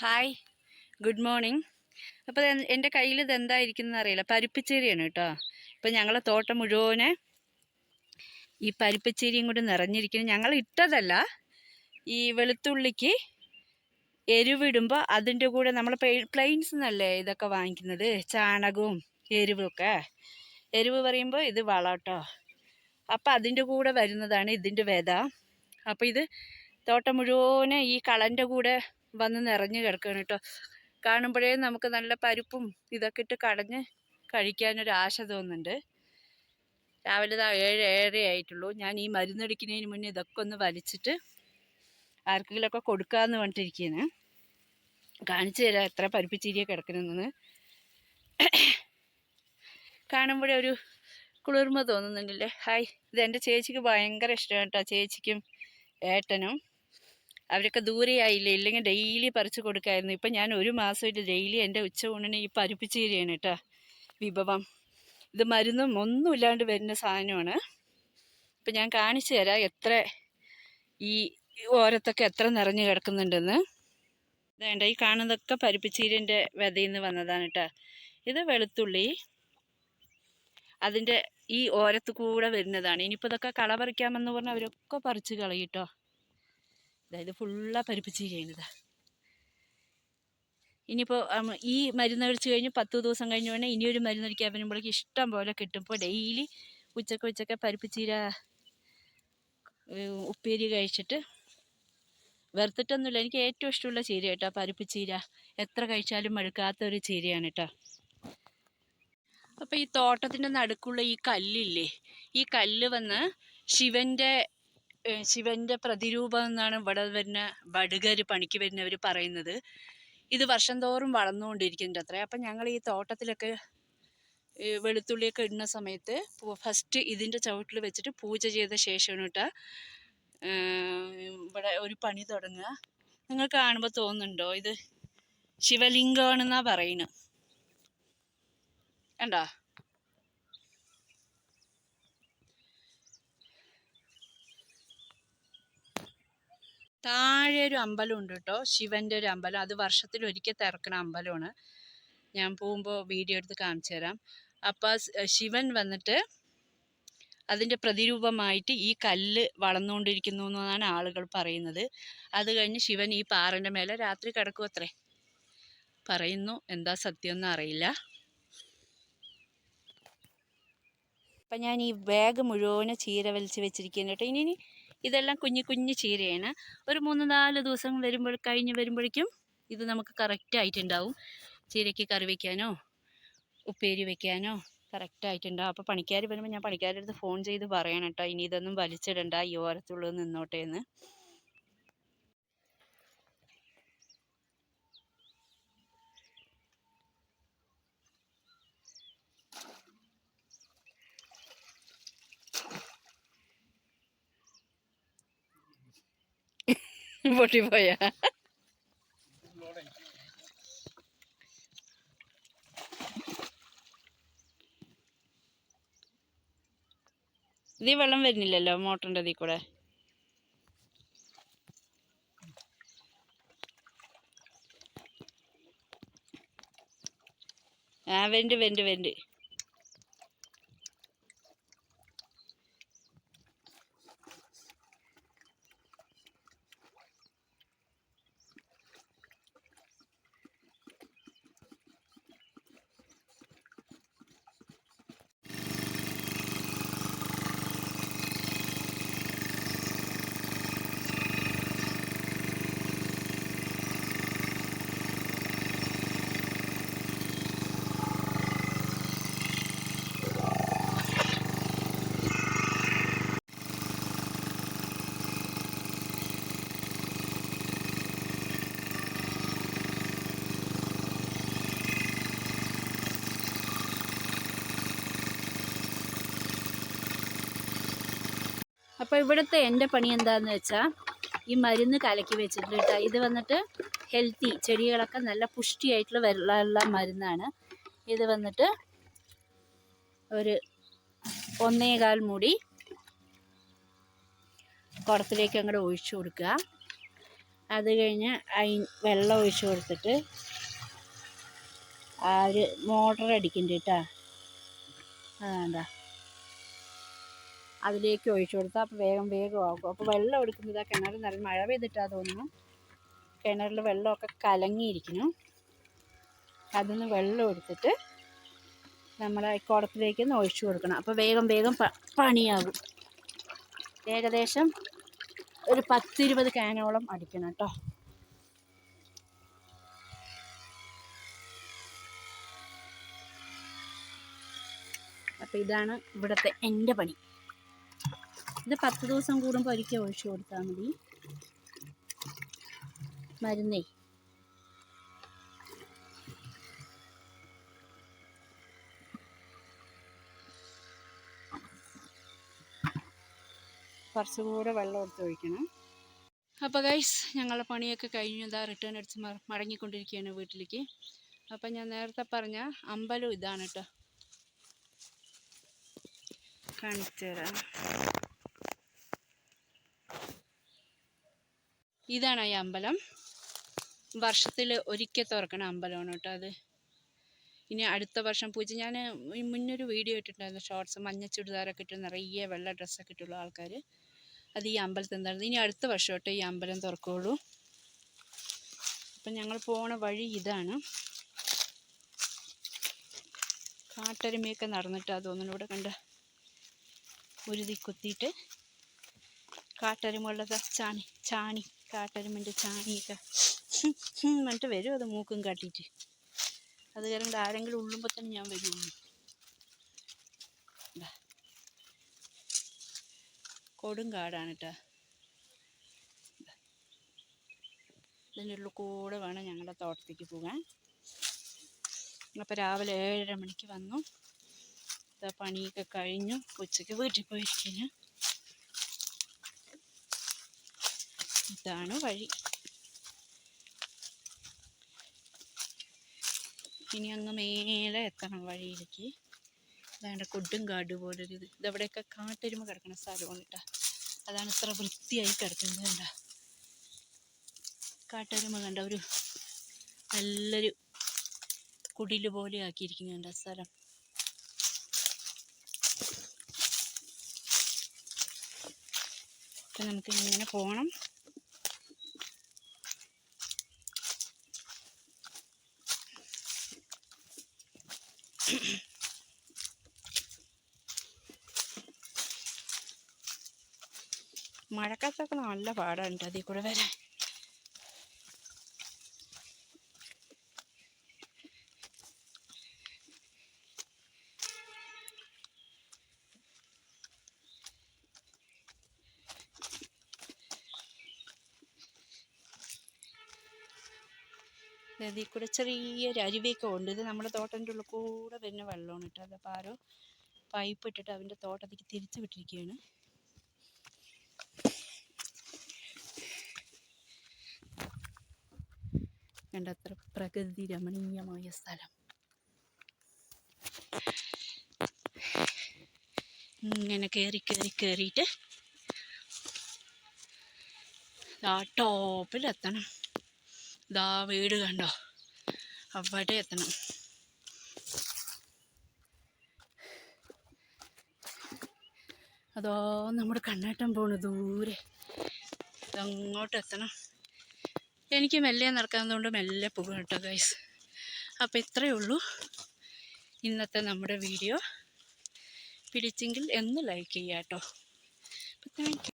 Hi good morning അപ്പോൾ എന്റെ കയ്യിൽ ഇത് എന്തായിരിക്കുന്നത് അറിയില്ല. പരിപ്പിച്ചേരിയാണ് കേട്ടോ. ഇപ്പം ഞങ്ങളെ തോട്ടം മുഴുവനെ ഈ പരിപ്പച്ചേരിയും കൂടി നിറഞ്ഞിരിക്കുന്നു. ഞങ്ങൾ ഇട്ടതല്ല. ഈ വെളുത്തുള്ളിക്ക് എരിവിടുമ്പോൾ അതിന്റെ കൂടെ നമ്മൾ പ്ലെയിൻസ് എന്നല്ലേ ഇതൊക്കെ വാങ്ങിക്കുന്നത്? ചാണകവും എരിവൊക്കെ എരിവ് പറയുമ്പോൾ ഇത് വളട്ടോ അപ്പോൾ അപ്പം അതിന്റെ കൂടെ വരുന്നതാണ് ഇതിന്റെ വിത. അപ്പോൾ ഇത് തോട്ടം മുഴുവനെ ഈ കളന്റെ കൂടെ വന്ന് നിറഞ്ഞു കിടക്കുകയാണ് കേട്ടോ. കാണുമ്പോഴേ നമുക്ക് നല്ല പരിപ്പും ഇതൊക്കെ ഇട്ട് കടഞ്ഞ് കഴിക്കാനൊരു ആശ തോന്നുന്നുണ്ട്. രാവിലെ ഏഴ് ഏഴര ആയിട്ടുള്ളൂ. ഞാൻ ഈ മരുന്നടിക്കുന്നതിന് മുന്നേ ഇതൊക്കെ ഒന്ന് വലിച്ചിട്ട് ആർക്കെങ്കിലുമൊക്കെ കൊടുക്കാമെന്ന് പറഞ്ഞിട്ടിരിക്കുകയാണ്. കാണിച്ചു തരാം എത്ര പരിപ്പിച്ചിരിയ കിടക്കണമെന്ന് കാണുമ്പോഴേ ഒരു കുളിർമ തോന്നുന്നുണ്ടല്ലേ. ഹായ് ഇത് എന്റെ ചേച്ചിക്ക് ഭയങ്കര ഇഷ്ടമാണ് കേട്ടോ. ചേച്ചിക്കും ഏട്ടനും. അവരൊക്കെ ദൂരെയായില്ലേ ഇല്ലെങ്കിൽ ഡെയിലി പറിച്ചു കൊടുക്കായിരുന്നു. ഇപ്പം ഞാൻ ഒരു മാസമായിട്ട് ഡെയിലി എന്റെ ഉച്ച ഊണിന് ഈ പരിപ്പിച്ചീരയാണ് കേട്ടോ. വിഭവം. ഇത് മരുന്നും ഒന്നുമില്ലാണ്ട് വരുന്ന സാധനമാണ്. ഇപ്പം ഞാൻ കാണിച്ചു തരാം എത്ര ഈ ഓരത്തൊക്കെ എത്ര നിറഞ്ഞു കിടക്കുന്നുണ്ടെന്ന്. വേണ്ട ഈ കാണുന്നതൊക്കെ പരിപ്പിച്ചീരന്റെ വിതയിൽ നിന്ന് വന്നതാണ് കേട്ടോ. ഇത് വെളുത്തുള്ളി. അതിന്റെ ഈ ഓരത്ത് കൂടെ വരുന്നതാണ്. ഇനിയിപ്പോൾ ഇതൊക്കെ കള പറിക്കാമെന്ന് പറഞ്ഞാൽ അവരൊക്കെ പറിച്ച് കളയിട്ടോ അതായത് ഫുള്ളാ പരിപ്പിച്ച് ചെയ്യുന്നത്. ഇനിയിപ്പോൾ ഈ മരുന്ന് അടിച്ച് കഴിഞ്ഞ് പത്ത് ദിവസം കഴിഞ്ഞ് വേണേൽ ഇനിയൊരു മരുന്ന് അടിക്കാൻ വരുമ്പോഴേക്ക് ഇഷ്ടം പോലെ കിട്ടും. ഇപ്പോൾ ഡെയിലി ഉച്ചയ്ക്ക് ഉച്ചയ്ക്ക് പരിപ്പിച്ചീര ഉപ്പേരി കഴിച്ചിട്ട് വെറുത്തിട്ടൊന്നുമില്ല. എനിക്ക് ഏറ്റവും ഇഷ്ടമുള്ള ചീര കേട്ടോ പരിപ്പിച്ചീര. എത്ര കഴിച്ചാലും മടുക്കാത്ത ഒരു ചീരയാണ് കേട്ടോ. അപ്പോൾ ഈ തോട്ടത്തിന്റെ നടുക്കുള്ള ഈ കല്ലില്ലേ ഈ കല്ല് വന്ന് ശിവന്റെ ശിവന്റെ പ്രതിരൂപം എന്നാണ് ഇവിടെ വരുന്ന ബടുകർ പണിക്ക് വരുന്നവർ പറയുന്നത്. ഇത് വർഷം തോറും വളർന്നുകൊണ്ടിരിക്കുന്നുണ്ട് അത്രേ. അപ്പം ഞങ്ങൾ ഈ തോട്ടത്തിലൊക്കെ വെളുത്തുള്ളിയൊക്കെ ഇടുന്ന സമയത്ത് ഫസ്റ്റ് ഇതിന്റെ ചവിട്ടിൽ വെച്ചിട്ട് പൂജ ചെയ്ത ശേഷമാണ് കേട്ടോ ഇവിടെ ഒരു പണി തുടങ്ങുക. നിങ്ങൾ കാണുമ്പോൾ തോന്നുന്നുണ്ടോ? ഇത് ശിവലിംഗമാണെന്നാണ് പറയുന്നത്. കണ്ടോ? താഴെ ഒരു അമ്പലം ഉണ്ട് കേട്ടോ ശിവന്റെ ഒരു അമ്പലം. അത് വർഷത്തിൽ ഒരിക്കൽ തിറക്കണ അമ്പലമാണ്. ഞാൻ പോകുമ്പോൾ വീഡിയോ എടുത്ത് കാണിച്ചു തരാം. അപ്പോൾ ശിവൻ വന്നിട്ട് അതിന്റെ പ്രതിരൂപമായിട്ട് ഈ കല്ല് വളർന്നുകൊണ്ടിരിക്കുന്നു എന്നാണ് ആളുകൾ പറയുന്നത്. അത് കഴിഞ്ഞ് ശിവൻ ഈ പാറന്റെ മേലെ രാത്രി കിടക്കും അത്രേ പറയുന്നു എന്താ സത്യം അറിയില്ല. അപ്പം ഞാൻ ഈ ബാഗ് മുഴുവനും ചീര വലിച്ച് വെച്ചിരിക്കുന്നു കേട്ടോ ഇനി ഇതെല്ലാം കുഞ്ഞു കുഞ്ഞു ചീരയാണ്. ഒരു മൂന്ന് നാല് ദിവസം വരുമ്പോൾ കഴിഞ്ഞ് വരുമ്പോഴേക്കും ഇത് നമുക്ക് കറക്റ്റായിട്ടുണ്ടാവും ചീരയ്ക്ക് കറി വയ്ക്കാനോ ഉപ്പേരി വയ്ക്കാനോ കറക്റ്റായിട്ടുണ്ടാവും അപ്പോൾ പണിക്കാർ വരുമ്പോൾ ഞാൻ പണിക്കാരുടെ അടുത്ത് ഫോൺ ചെയ്ത് പറയണം കേട്ടോ. ഇനി ഇതൊന്നും വലിച്ചിടണ്ട. ഈ ഓരത്തുള്ളത് നിന്നോട്ടെ എന്ന് പൊട്ടിപ്പോയ ഇതീ വെള്ളം വരുന്നില്ലല്ലോ മോട്ടറിന്റെ ഇതിൽ കൂടെ? ആ വെണ്ട് വെണ്ട് വെന്റ് അപ്പോൾ ഇവിടുത്തെ എന്റെ പണി എന്താണെന്ന് വെച്ചാൽ ഈ മരുന്ന് കലക്കി വെച്ചിട്ടുണ്ട് കേട്ടോ. ഇത് വന്നിട്ട് ഹെൽത്തി ചെടികളൊക്കെ നല്ല പുഷ്ടിയായിട്ടുള്ള വെള്ളമുള്ള മരുന്നാണ്. ഇത് വന്നിട്ട് ഒരു ഒന്നേകാൽ മുടി കുടത്തിലേക്ക് അങ്ങോട്ട് ഒഴിച്ചു കൊടുക്കുക. അത് കഴിഞ്ഞ് അയി വെള്ളം ഒഴിച്ചു കൊടുത്തിട്ട് ആ ഒരു മോട്ടർ അടിക്കണ്ട കേട്ടോ അതാണ്ടാ അതിലേക്ക് ഒഴിച്ചു കൊടുത്താൽ അപ്പോൾ വേഗം വേഗം ആകും അപ്പോൾ വെള്ളം എടുക്കുന്നത് ഇതാ കിണർ നിറഞ്ഞ് മഴ പെയ്തിട്ടാ തോന്നുന്നു. കിണറിൽ വെള്ളമൊക്കെ കലങ്ങിയിരിക്കുന്നു. അതിൽ നിന്ന് വെള്ളം എടുത്തിട്ട് നമ്മുടെ കുടത്തിലേക്ക് ഒന്ന് ഒഴിച്ചു കൊടുക്കണം. അപ്പോൾ വേഗം വേഗം പണിയാകും. ഏകദേശം ഒരു പത്തിരുപത് ക്യാനോളം അടിക്കണം കേട്ടോ അപ്പോൾ ഇതാണ് ഇവിടുത്തെ എന്റെ പണി. ഇത് പത്ത് ദിവസം കൂടുമ്പോൾ ഒരിക്കൽ ഒഴിച്ചു കൊടുത്താൽ മതി. മരുന്നേ. കുറച്ചുകൂടെ വെള്ളം എടുത്ത് ഒഴിക്കണം. അപ്പോൾ ഗൈസ് ഞങ്ങളുടെ പണിയൊക്കെ കഴിഞ്ഞു. ഇതാ റിട്ടേൺ അടിച്ച് മടങ്ങിക്കൊണ്ടിരിക്കുകയാണ് വീട്ടിലേക്ക്. അപ്പം ഞാൻ നേരത്തെ പറഞ്ഞ അമ്പലം ഇതാണ് കേട്ടോ. കാണിച്ചു തരാം ഇതാണ് ഈ അമ്പലം. വർഷത്തിൽ ഒരിക്കൽ തുറക്കണ അമ്പലമാണ് കേട്ടോ അത്. ഇനി അടുത്ത വർഷം പൂജ. ഞാൻ മുന്നൊരു വീഡിയോ ഇട്ടിട്ടുണ്ടായിരുന്നു ഷോർട്സ് മഞ്ഞ ചുരിദാറൊക്കെ ഇട്ട് നിറയെ വെള്ള ഡ്രസ്സൊക്കെ ഇട്ടുള്ള ആൾക്കാർ അത് ഈ അമ്പലത്തിൽ നിന്നായിരുന്നു. ഇനി അടുത്ത വർഷം തൊട്ട് ഈ അമ്പലം തുറക്കുള്ളൂ. അപ്പം ഞങ്ങൾ പോണ വഴി ഇതാണ്. കാട്ടരുമയൊക്കെ നടന്നിട്ട് അതൊന്നിലൂടെ കണ്ട ഉരുതി കുത്തിയിട്ട് കാട്ടരുമുള്ളത്. ചാണി ചാണി കാട്ടരുമിന്റെ ചാണിയൊക്കെ. എന്നിട്ട് വരും അത് മൂക്കും കാട്ടിയിട്ട്. അത് കാരണം ആരെങ്കിലും ഉള്ളുമ്പോൾ തന്നെ ഞാൻ ദാ. കൊടും കാടാണ് കേട്ടോ ഇതിന്റെ ഉള്ളിൽ കൂടെ വേണം ഞങ്ങളുടെ തോട്ടത്തേക്ക് പോകാൻ. അപ്പോൾ രാവിലെ ഏഴര മണിക്ക് വന്നു. പണിയൊക്കെ കഴിഞ്ഞു. ഉച്ചയ്ക്ക് വീട്ടിൽ പോയിരിക്കുന്നു. ഇതാണ് വഴി. ഇനി അങ്ങ് മേലെ എത്തണം വഴിയിലേക്ക്. അതാണ്ട് കൊടും കാട് പോലൊരു ഇത്. ഇതവിടെയൊക്കെ കാട്ടരുമ കിടക്കുന്ന സ്ഥലമാണ് കേട്ടോ അതാണ് ഇത്ര വൃത്തിയായി കിടക്കുന്നത് കണ്ട. കാട്ടരുമ കണ്ട ഒരു നല്ലൊരു കുടിൽ പോലെ ആക്കിയിരിക്കുന്നുണ്ട് സ്ഥലം. അപ്പം നമുക്ക് ഇങ്ങനെ പോകണം മഴക്കാലത്തൊക്കെ നല്ല പാടാണ് അതിൽ കൂടെ വരാൻ. അതിൽ കൂടെ ചെറിയൊരു അരുവിയൊക്കെ ഉണ്ട്. ഇത് നമ്മുടെ തോട്ടത്തിന്റെ ഉള്ളിൽ കൂടെ വരുന്ന വെള്ളമാണ് കേട്ടോ. അതപ്പോൾ ആരോ പൈപ്പ് ഇട്ടിട്ട് അവന്റെ തോട്ടത്തേക്ക് തിരിച്ചു വിട്ടിരിക്കുകയാണ്. കണ്ടത്ര പ്രകൃതി രമണീയമായ സ്ഥലം. ഇങ്ങനെ കയറി കയറി കയറിയിട്ട് ആ ടോപ്പിലെത്തണം. ദാ വീട് കണ്ടോ? അവിടെ എത്തണം. അതോ നമ്മുടെ കണ്ണേട്ടം പോണു ദൂരെ. അങ്ങോട്ട് എത്തണം. എനിക്ക് മെല്ലെ നടക്കാവുന്നതുകൊണ്ട് മെല്ലെ പോകും കേട്ടോ ഗൈസ് അപ്പോൾ ഇത്രയേ ഉള്ളൂ. ഇന്നത്തെ നമ്മുടെ വീഡിയോ. പിടിച്ചെങ്കിൽ എന്ന് ലൈക്ക് ചെയ്യാം കേട്ടോ. അപ്പോൾ താങ്ക്